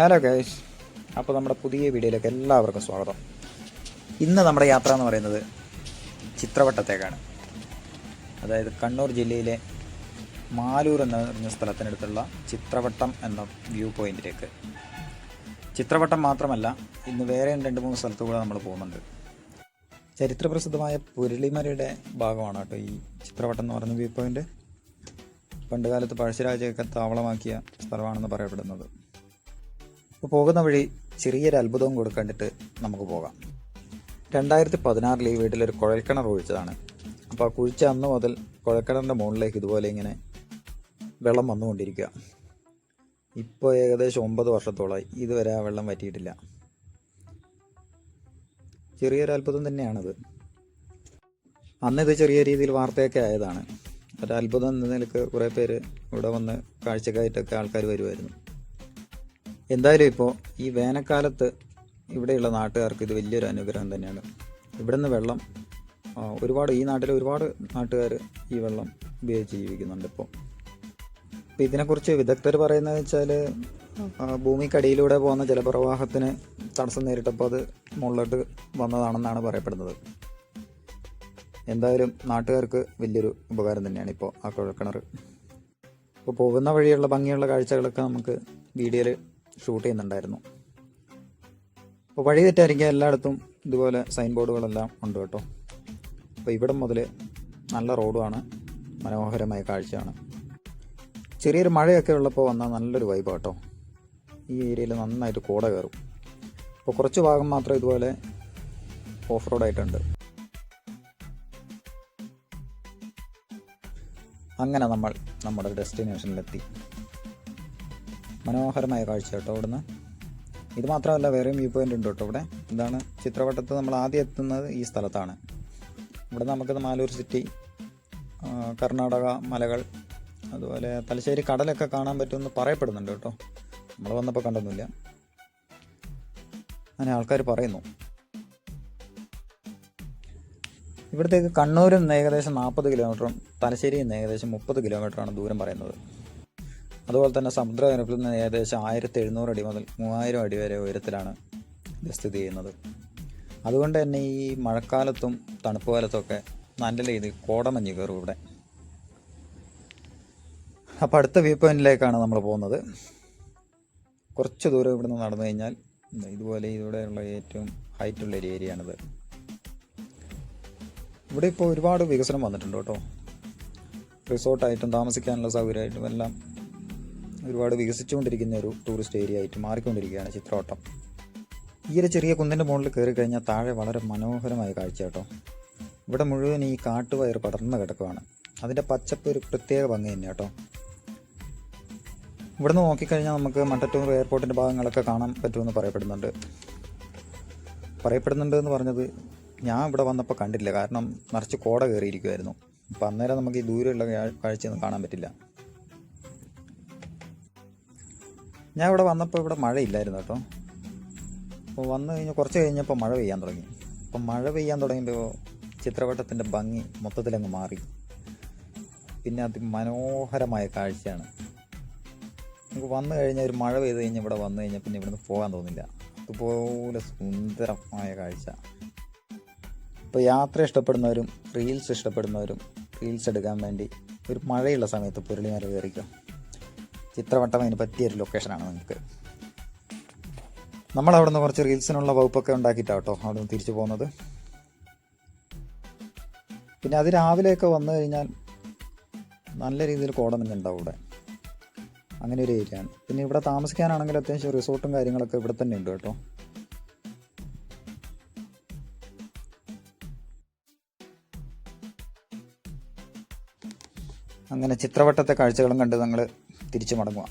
Hello guys അപ്പോൾ നമ്മുടെ പുതിയ വീഡിയോയിലേക്ക് എല്ലാവർക്കും സ്വാഗതം. ഇന്ന് നമ്മുടെ യാത്ര എന്ന് പറയുന്നത് ചിത്രവട്ടത്തേക്കാണ്. അതായത് കണ്ണൂർ ജില്ലയിലെ മാലൂർ എന്ന് പറഞ്ഞ സ്ഥലത്തിനടുത്തുള്ള ചിത്രവട്ടം എന്ന വ്യൂ പോയിന്റിലേക്ക്. ചിത്രവട്ടം മാത്രമല്ല ഇന്ന് വേറെയും രണ്ട് മൂന്ന് സ്ഥലത്തു കൂടെ നമ്മൾ പോകുന്നുണ്ട്. ചരിത്രപ്രസിദ്ധമായ പുരളിമലയുടെ ഭാഗമാണ് കേട്ടോ ഈ ചിത്രവട്ടം എന്ന് പറയുന്ന വ്യൂ പോയിന്റ്. പണ്ടുകാലത്ത് പഴശ്ശിരാജയൊക്കെ താവളമാക്കിയ സ്ഥലമാണെന്ന് പറയപ്പെടുന്നത്. ഇപ്പോൾ പോകുന്ന വഴി ചെറിയൊരു അത്ഭുതവും കൂടെ കണ്ടിട്ട് നമുക്ക് പോകാം. രണ്ടായിരത്തി പതിനാറിൽ ഈ വീട്ടിലൊരു കുഴൽക്കിണർ ഒഴിച്ചതാണ്. അപ്പോൾ ആ കുഴിച്ച അന്ന് മുതൽ കുഴൽക്കിണറിന്റെ മുകളിലേക്ക് ഇതുപോലെ ഇങ്ങനെ വെള്ളം വന്നുകൊണ്ടിരിക്കുക. ഇപ്പോൾ ഏകദേശം ഒമ്പത് വർഷത്തോളമായി ഇതുവരെ ആ വെള്ളം വറ്റിയിട്ടില്ല. ചെറിയൊരു അത്ഭുതം തന്നെയാണത്. അന്ന് ഇത് ചെറിയ രീതിയിൽ വാർത്തയൊക്കെ ആയതാണ്. ഒരു അത്ഭുതം എന്ന നിലയ്ക്ക് കുറേ പേര് ഇവിടെ വന്ന് കാഴ്ചക്കായിട്ടൊക്കെ ആൾക്കാർ വരുമായിരുന്നു എന്തായാലും ഇപ്പോൾ ഈ വേനൽക്കാലത്ത് ഇവിടെയുള്ള നാട്ടുകാർക്ക് ഇത് വലിയൊരു അനുഗ്രഹം തന്നെയാണ്. ഇവിടുന്ന് വെള്ളം ഒരുപാട് ഈ നാട്ടിലെ ഒരുപാട് നാട്ടുകാർ ഈ വെള്ളം ഉപയോഗിച്ച് ജീവിക്കുന്നുണ്ട് ഇപ്പോൾ ഇപ്പം ഇതിനെക്കുറിച്ച് വിദഗ്ധർ പറയുന്നത് വെച്ചാൽ ഭൂമിക്കടിയിലൂടെ പോകുന്ന ജലപ്രവാഹത്തിന് തടസ്സം നേരിട്ടപ്പോൾ അത് മുകളിലോട്ട് വന്നതാണെന്നാണ് പറയപ്പെടുന്നത്. എന്തായാലും നാട്ടുകാർക്ക് വലിയൊരു ഉപകാരം തന്നെയാണ് ഇപ്പോൾ ആ കുഴൽക്കിണർ. ഇപ്പോൾ പോകുന്ന വഴിയുള്ള ഭംഗിയുള്ള കാഴ്ചകളൊക്കെ നമുക്ക് വീഡിയോയിൽ ഷൂട്ട് ചെയ്യുന്നുണ്ടായിരുന്നു. അപ്പോൾ വഴി തെറ്റായിരിക്കും എല്ലായിടത്തും ഇതുപോലെ സൈൻ ബോർഡുകളെല്ലാം ഉണ്ട് കേട്ടോ. അപ്പോൾ ഇവിടെ മുതൽ നല്ല റോഡുമാണ്. മനോഹരമായ കാഴ്ചയാണ്. ചെറിയൊരു മഴയൊക്കെ ഉള്ളപ്പോൾ വന്നാൽ നല്ലൊരു വൈബ് കേട്ടോ. ഈ ഏരിയയിൽ നന്നായിട്ട് കോട കയറും. അപ്പോൾ കുറച്ച് ഭാഗം മാത്രം ഇതുപോലെ ഓഫ് റോഡായിട്ടുണ്ട് അങ്ങനെ നമ്മൾ നമ്മുടെ ഡെസ്റ്റിനേഷനിലെത്തി മനോഹരമായ കാഴ്ച കേട്ടോ അവിടുന്ന്. ഇത് മാത്രമല്ല വേറെയും വ്യൂ പോയിന്റ് ഉണ്ട് കേട്ടോ ഇവിടെ. ഇതാണ് ചിത്രവട്ടത്ത് നമ്മൾ ആദ്യം എത്തുന്നത് ഈ സ്ഥലത്താണ്. ഇവിടെ നമുക്ക് മാലൂർ സിറ്റി കർണാടക മലകൾ അതുപോലെ തലശ്ശേരി കടലൊക്കെ കാണാൻ പറ്റുമെന്ന് പറയപ്പെടുന്നുണ്ട് കേട്ടോ. നമ്മൾ വന്നപ്പോൾ കണ്ടൊന്നുമില്ല. അങ്ങനെ ആൾക്കാർ പറയുന്നു. ഇവിടത്തേക്ക് കണ്ണൂരിൽ നിന്ന് ഏകദേശം നാൽപ്പത് കിലോമീറ്ററും തലശ്ശേരിയിൽ നിന്ന് ഏകദേശം മുപ്പത് കിലോമീറ്ററാണ് ദൂരം പറയുന്നത്. അതുപോലെ തന്നെ സമുദ്രനിരപ്പിൽ നിന്ന് ഏകദേശം ആയിരത്തി എഴുന്നൂറ് അടി മുതൽ മൂവായിരം അടി വരെ ഉയരത്തിലാണ് ഇത് സ്ഥിതി ചെയ്യുന്നത്. അതുകൊണ്ട് തന്നെ ഈ മഴക്കാലത്തും തണുപ്പ് കാലത്തൊക്കെ നല്ല രീതിയിൽ കോടമഞ്ഞ് കയറും ഇവിടെ. അപ്പോൾ അടുത്ത വ്യൂ പോയിന്റിലേക്കാണ് നമ്മൾ പോകുന്നത്. കുറച്ച് ദൂരം ഇവിടുന്ന് നടന്നു കഴിഞ്ഞാൽ ഇതുപോലെ ഇവിടെയുള്ള ഏറ്റവും ഹൈറ്റുള്ള ഒരു ഏരിയയാണിത്. ഇവിടെ ഇപ്പോൾ ഒരുപാട് വികസനം വന്നിട്ടുണ്ട് കേട്ടോ. റിസോർട്ടായിട്ടും താമസിക്കാനുള്ള സൗകര്യമായിട്ടും എല്ലാം ഒരുപാട് വികസിച്ചുകൊണ്ടിരിക്കുന്ന ഒരു ടൂറിസ്റ്റ് ഏരിയ ആയിട്ട് മാറിക്കൊണ്ടിരിക്കുകയാണ് ചിത്രോട്ടം. ഈ ഒരു ചെറിയ കുന്നിന്റെ മുകളിൽ കയറി കഴിഞ്ഞാൽ താഴെ വളരെ മനോഹരമായ കാഴ്ച കേട്ടോ. ഇവിടെ മുഴുവൻ ഈ കാട്ടുവയർ പടർന്ന് കിടക്കുകയാണ് അതിന്റെ പച്ചപ്പ് ഒരു പ്രത്യേക ഭംഗി തന്നെ കേട്ടോ. ഇവിടുന്ന് നോക്കിക്കഴിഞ്ഞാൽ നമുക്ക് മട്ടത്തൂർ എയർപോർട്ടിന്റെ ഭാഗങ്ങളൊക്കെ കാണാൻ പറ്റുമെന്ന് പറയപ്പെടുന്നുണ്ട്. പറയപ്പെടുന്നുണ്ട് എന്ന് പറഞ്ഞത് ഞാൻ ഇവിടെ വന്നപ്പോൾ കണ്ടില്ല. കാരണം നിറച്ച് കോട കയറിയിരിക്കുമായിരുന്നു അപ്പം അന്നേരം നമുക്ക് ഈ ദൂരെയുള്ള കാഴ്ചയൊന്നും കാണാൻ പറ്റില്ല. ഞാൻ ഇവിടെ വന്നപ്പോൾ ഇവിടെ മഴയില്ലായിരുന്നു കേട്ടോ. അപ്പോൾ വന്നു കഴിഞ്ഞാൽ കുറച്ച് കഴിഞ്ഞപ്പോൾ മഴ പെയ്യാൻ തുടങ്ങി. അപ്പം മഴ പെയ്യാൻ തുടങ്ങിയപ്പോൾ ചിത്രവട്ടത്തിന്റെ ഭംഗി മൊത്തത്തിലങ്ങ് മാറി. പിന്നെ അതിമനോഹരമായ കാഴ്ചയാണ്. നമുക്ക് വന്നു കഴിഞ്ഞാൽ ഒരു മഴ പെയ്ത് കഴിഞ്ഞാൽ ഇവിടെ വന്നു കഴിഞ്ഞാൽ പിന്നെ ഇവിടുന്ന് പോകാൻ തോന്നില്ല. അതുപോലെ സുന്ദരമായ കാഴ്ച. ഇപ്പോൾ യാത്ര ഇഷ്ടപ്പെടുന്നവരും റീൽസ് ഇഷ്ടപ്പെടുന്നവരും റീൽസ് എടുക്കാൻ വേണ്ടി ഒരു മഴയുള്ള സമയത്ത് പുരളിമല കയറിക്കുക ചിത്രവട്ടം അതിന് പറ്റിയൊരു ലൊക്കേഷനാണ് നിങ്ങൾക്ക് നമ്മൾ അവിടെ നിന്ന് കുറച്ച് റീൽസിനുള്ള വകുപ്പൊക്കെ ഉണ്ടാക്കിയിട്ടാണ് കേട്ടോ അവിടെ തിരിച്ചു പോകുന്നത്. പിന്നെ അത് രാവിലെയൊക്കെ വന്നു കഴിഞ്ഞാൽ നല്ല രീതിയിൽ കോടമഞ്ഞുണ്ടാവും ഇവിടെ അങ്ങനെ ഒരു ഏരിയ ആണ്. പിന്നെ ഇവിടെ താമസിക്കാനാണെങ്കിൽ അത്യാവശ്യം റിസോർട്ടും കാര്യങ്ങളൊക്കെ ഇവിടെ തന്നെ ഉണ്ട് കേട്ടോ. അങ്ങനെ ചിത്രവട്ടത്തെ കാഴ്ചകളും കണ്ട് ഞങ്ങൾ തിരിച്ചു മടങ്ങുക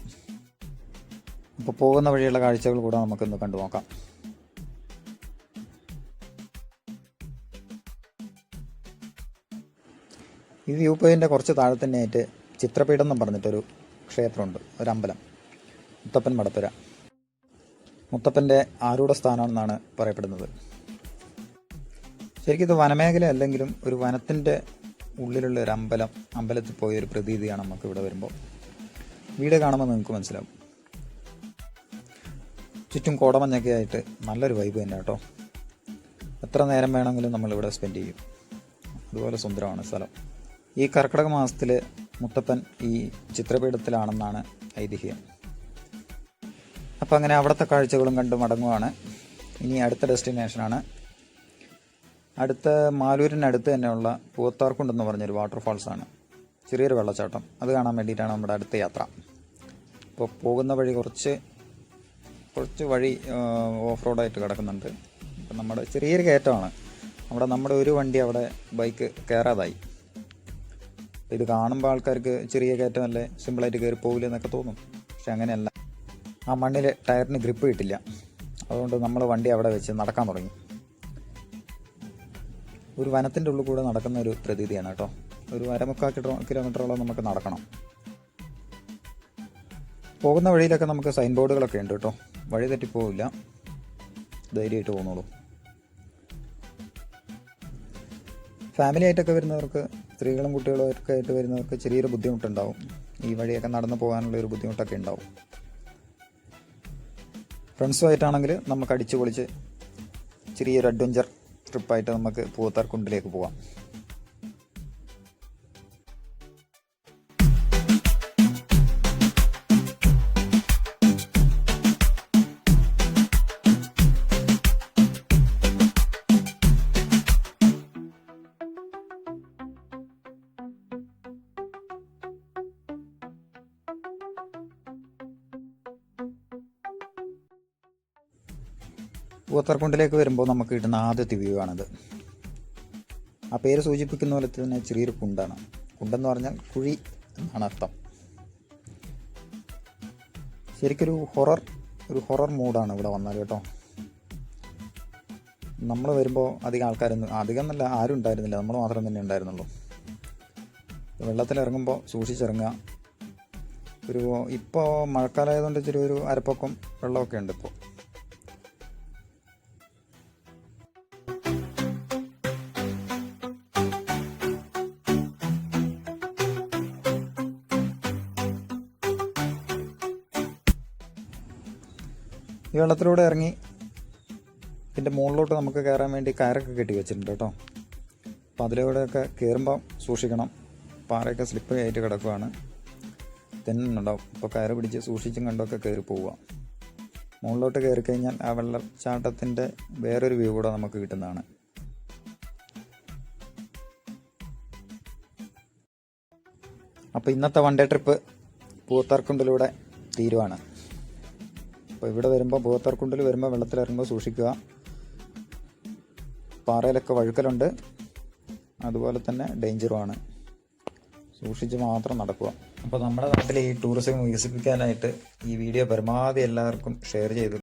അപ്പോൾ പോകുന്ന വഴിയുള്ള കാഴ്ചകൾ കൂടെ നമുക്കൊന്ന് കണ്ടു നോക്കാം. ഈ വ്യൂ പോയിന്റെ കുറച്ച് താഴെ തന്നെയായിട്ട് ചിത്രപീഠം എന്നും പറഞ്ഞിട്ടൊരു ക്ഷേത്രമുണ്ട്. ഒരു അമ്പലം. മുത്തപ്പൻ മടപ്പുര. മുത്തപ്പന്റെ ആരൂഢ സ്ഥാനമെന്നാണ് പറയപ്പെടുന്നത്. ശരിക്കും ഇത് വനമേഖല അല്ലെങ്കിലും ഒരു വനത്തിന്റെ ഉള്ളിലുള്ള ഒരു അമ്പലം അമ്പലത്തിൽ പോയ ഒരു പ്രതീതിയാണ് നമുക്ക് ഇവിടെ വരുമ്പോൾ. വീഡിയോ കാണുമ്പോൾ നിങ്ങൾക്ക് മനസ്സിലാവും. ചുറ്റും കോടമഞ്ഞൊക്കെ ആയിട്ട് നല്ലൊരു വൈബ് തന്നെ കേട്ടോ. എത്ര നേരം വേണമെങ്കിലും നമ്മളിവിടെ സ്പെൻഡ് ചെയ്യും. അതുപോലെ സുന്ദരമാണ് സ്ഥലം. ഈ കർക്കിടക മാസത്തിൽ മുത്തപ്പൻ ഈ ചിത്രപീഠത്തിലാണെന്നാണ് ഐതിഹ്യം. അപ്പം അങ്ങനെ അവിടുത്തെ കാഴ്ചകളും കണ്ടും മടങ്ങുവാണ്. ഇനി അടുത്ത ഡെസ്റ്റിനേഷനാണ് അടുത്ത മാലൂരിനടുത്ത് തന്നെയുള്ള പൂവത്താർക്കുണ്ടെന്ന് പറഞ്ഞൊരു വാട്ടർഫാൾസാണ് ചെറിയൊരു വെള്ളച്ചാട്ടം. അത് കാണാൻ വേണ്ടിയിട്ടാണ് നമ്മുടെ അടുത്ത യാത്ര. അപ്പോൾ പോകുന്ന വഴി കുറച്ച് കുറച്ച് വഴി ഓഫ് റോഡായിട്ട് കിടക്കുന്നുണ്ട്. അപ്പം നമ്മുടെ ചെറിയൊരു കയറ്റമാണ്. അവിടെ നമ്മുടെ ഒരു വണ്ടി അവിടെ ബൈക്ക് കയറാതായി. ഇത് കാണുമ്പോൾ ആൾക്കാർക്ക് ചെറിയ കയറ്റമല്ലേ സിമ്പിളായിട്ട് കയറി പോകില്ല എന്നൊക്കെ തോന്നും. പക്ഷെ അങ്ങനെയല്ല. ആ മണ്ണിൽ ടയറിന് ഗ്രിപ്പ് കിട്ടില്ല. അതുകൊണ്ട് നമ്മൾ വണ്ടി അവിടെ വെച്ച് നടക്കാൻ തുടങ്ങി. ഒരു വനത്തിന്റെ ഉള്ളിൽ കൂടെ നടക്കുന്ന ഒരു പ്രതീതിയാണ് കേട്ടോ. ഒരു അരമുക്കാൽ കിലോ കിലോമീറ്ററോളം നമുക്ക് നടക്കണം. പോകുന്ന വഴിയിലൊക്കെ നമുക്ക് സൈൻ ബോർഡുകളൊക്കെ ഉണ്ട് കേട്ടോ. വഴി തെറ്റിപ്പോവില്ല. ധൈര്യമായിട്ട് പോകുന്നുള്ളൂ ഫാമിലി ആയിട്ടൊക്കെ വരുന്നവർക്ക് സ്ത്രീകളും കുട്ടികളും ഒക്കെ ആയിട്ട് വരുന്നവർക്ക് ചെറിയൊരു ബുദ്ധിമുട്ടുണ്ടാവും. ഈ വഴിയൊക്കെ നടന്നു പോകാനുള്ള ഒരു ബുദ്ധിമുട്ടൊക്കെ ഉണ്ടാവും. ഫ്രണ്ട്സുമായിട്ടാണെങ്കിൽ നമുക്ക് അടിച്ചു പൊളിച്ച് ചെറിയൊരു അഡ്വഞ്ചർ ട്രിപ്പായിട്ട് നമുക്ക് പൂത്താർ കുണ്ടിലേക്ക് പൂത്താർക്കുണ്ടിലേക്ക് വരുമ്പോൾ നമുക്ക് കിട്ടുന്ന ആദ്യത്തെ വ്യൂ ആണിത് ആ പേര് സൂചിപ്പിക്കുന്ന പോലെ തന്നെ ചെറിയൊരു കുണ്ടാണ്. കുണ്ടെന്ന് പറഞ്ഞാൽ കുഴി എന്നാണ് അർത്ഥം. ശരിക്കൊരു ഹൊറർ ഒരു ഹൊറർ മൂഡാണ് ഇവിടെ വന്നാൽ കേട്ടോ. നമ്മൾ വരുമ്പോൾ അധികം ആൾക്കാരൊന്നും അധികം എന്നല്ല ആരും ഉണ്ടായിരുന്നില്ല. നമ്മൾ മാത്രം തന്നെ ഉണ്ടായിരുന്നുള്ളൂ. വെള്ളത്തിലിറങ്ങുമ്പോൾ സൂക്ഷിച്ചിറങ്ങുക. ഒരു ഇപ്പോൾ മഴക്കാലമായതുകൊണ്ട് ഇച്ചിരി ഒരു അരപ്പൊക്കം വെള്ളമൊക്കെ ഉണ്ട് ഇപ്പോൾ ഈ വെള്ളത്തിലൂടെ ഇറങ്ങി ഇതിന്റെ മുകളിലോട്ട് നമുക്ക് കയറാൻ വേണ്ടി കയറൊക്കെ കെട്ടി വെച്ചിട്ടുണ്ട് കേട്ടോ. അപ്പോൾ അതിലൂടെയൊക്കെ കയറുമ്പം സൂക്ഷിക്കണം. പാറയൊക്കെ സ്ലിപ്പറി ആയിട്ട് കിടക്കുകയാണ് തെന്നുണ്ടാവും അപ്പോൾ കയറ് പിടിച്ച് സൂക്ഷിച്ചും കണ്ടൊക്കെ കയറി പോവുക. മുകളിലോട്ട് കയറി കഴിഞ്ഞാൽ ആ വെള്ളച്ചാട്ടത്തിന്റെ വേറൊരു വ്യൂ കൂടെ നമുക്ക് കിട്ടുന്നതാണ്. അപ്പോൾ ഇന്നത്തെ വൺ ഡേ ട്രിപ്പ് പൂത്താർക്കുണ്ടിലൂടെ തീരുവാണ്. അപ്പോൾ ഇവിടെ വരുമ്പോൾ ഭൂത്തർക്കുണ്ടിൽ വരുമ്പോൾ വെള്ളത്തിലിറങ്ങുമ്പോൾ സൂക്ഷിക്കുക. പാറയിലൊക്കെ വഴുക്കലുണ്ട്. അതുപോലെ തന്നെ ഡേഞ്ചറുമാണ്. സൂക്ഷിച്ച് മാത്രം നടക്കുക. അപ്പോൾ നമ്മുടെ നാട്ടിൽ ഈ ടൂറിസം വികസിപ്പിക്കാനായിട്ട് ഈ വീഡിയോ പരമാവധി എല്ലാവർക്കും ഷെയർ ചെയ്ത്